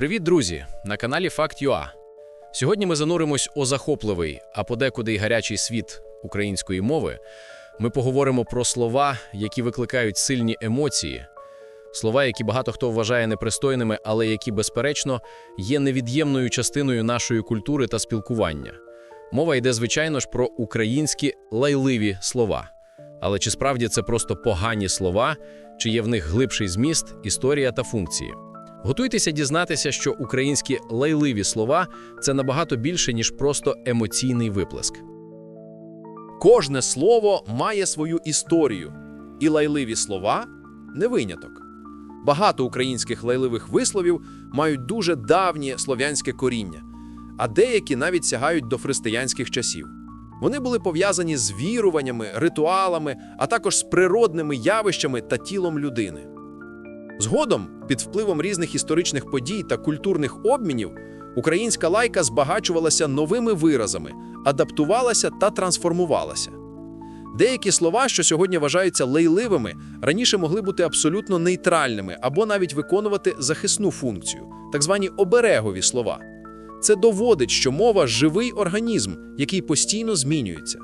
Привіт, друзі! На каналі Fact.ua. Сьогодні ми зануримось у захопливий, а подекуди й гарячий світ української мови. Ми поговоримо про слова, які викликають сильні емоції, слова, які багато хто вважає непристойними, але які, безперечно, є невід'ємною частиною нашої культури та спілкування. Мова йде, звичайно ж, про українські лайливі слова. Але чи справді це просто погані слова, чи є в них глибший зміст, історія та функції? Готуйтеся дізнатися, що українські лайливі слова це набагато більше, ніж просто емоційний виплеск. Кожне слово має свою історію, і лайливі слова не виняток. Багато українських лайливих висловів мають дуже давнє слов'янське коріння, а деякі навіть сягають до християнських часів. Вони були пов'язані з віруваннями, ритуалами, а також з природними явищами та тілом людини. Згодом, під впливом різних історичних подій та культурних обмінів, українська лайка збагачувалася новими виразами, адаптувалася та трансформувалася. Деякі слова, що сьогодні вважаються лейливими, раніше могли бути абсолютно нейтральними або навіть виконувати захисну функцію, так звані оберегові слова. Це доводить, що мова живий організм, який постійно змінюється.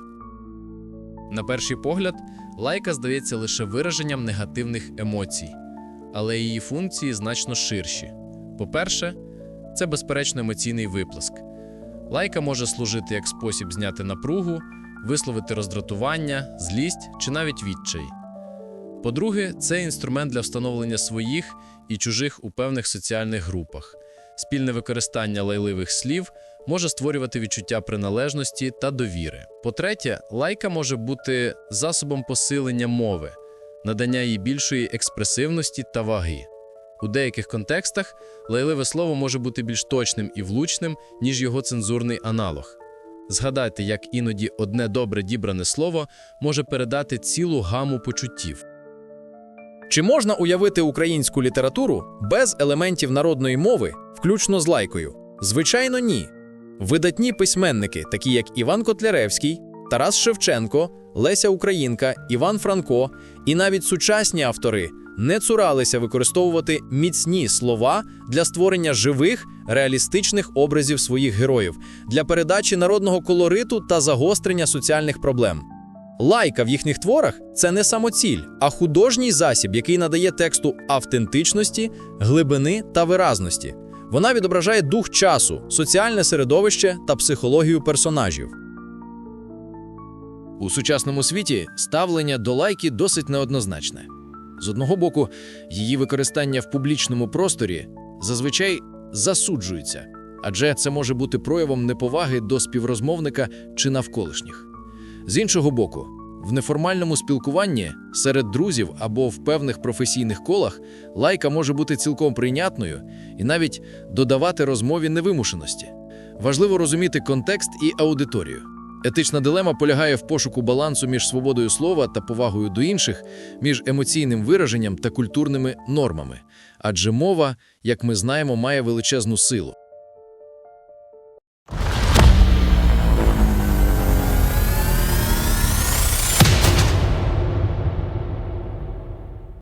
На перший погляд, лайка здається лише вираженням негативних емоцій, але її функції значно ширші. По-перше, це безперечно емоційний виплеск. Лайка може служити як спосіб зняти напругу, висловити роздратування, злість чи навіть відчай. По-друге, це інструмент для встановлення своїх і чужих у певних соціальних групах. Спільне використання лайливих слів може створювати відчуття приналежності та довіри. По-третє, лайка може бути засобом посилення мови, надання їй більшої експресивності та ваги. У деяких контекстах лайливе слово може бути більш точним і влучним, ніж його цензурний аналог. Згадайте, як іноді одне добре дібране слово може передати цілу гаму почуттів. Чи можна уявити українську літературу без елементів народної мови, включно з лайкою? Звичайно, ні. Видатні письменники, такі як Іван Котляревський, Тарас Шевченко, Леся Українка, Іван Франко і навіть сучасні автори не цуралися використовувати міцні слова для створення живих, реалістичних образів своїх героїв, для передачі народного колориту та загострення соціальних проблем. Лайка в їхніх творах це не самоціль, а художній засіб, який надає тексту автентичності, глибини та виразності. Вона відображає дух часу, соціальне середовище та психологію персонажів. У сучасному світі ставлення до лайки досить неоднозначне. З одного боку, її використання в публічному просторі зазвичай засуджується, адже це може бути проявом неповаги до співрозмовника чи навколишніх. З іншого боку, в неформальному спілкуванні серед друзів або в певних професійних колах лайка може бути цілком прийнятною і навіть додавати розмові невимушеності. Важливо розуміти контекст і аудиторію. Етична дилема полягає в пошуку балансу між свободою слова та повагою до інших, між емоційним вираженням та культурними нормами. Адже мова, як ми знаємо, має величезну силу.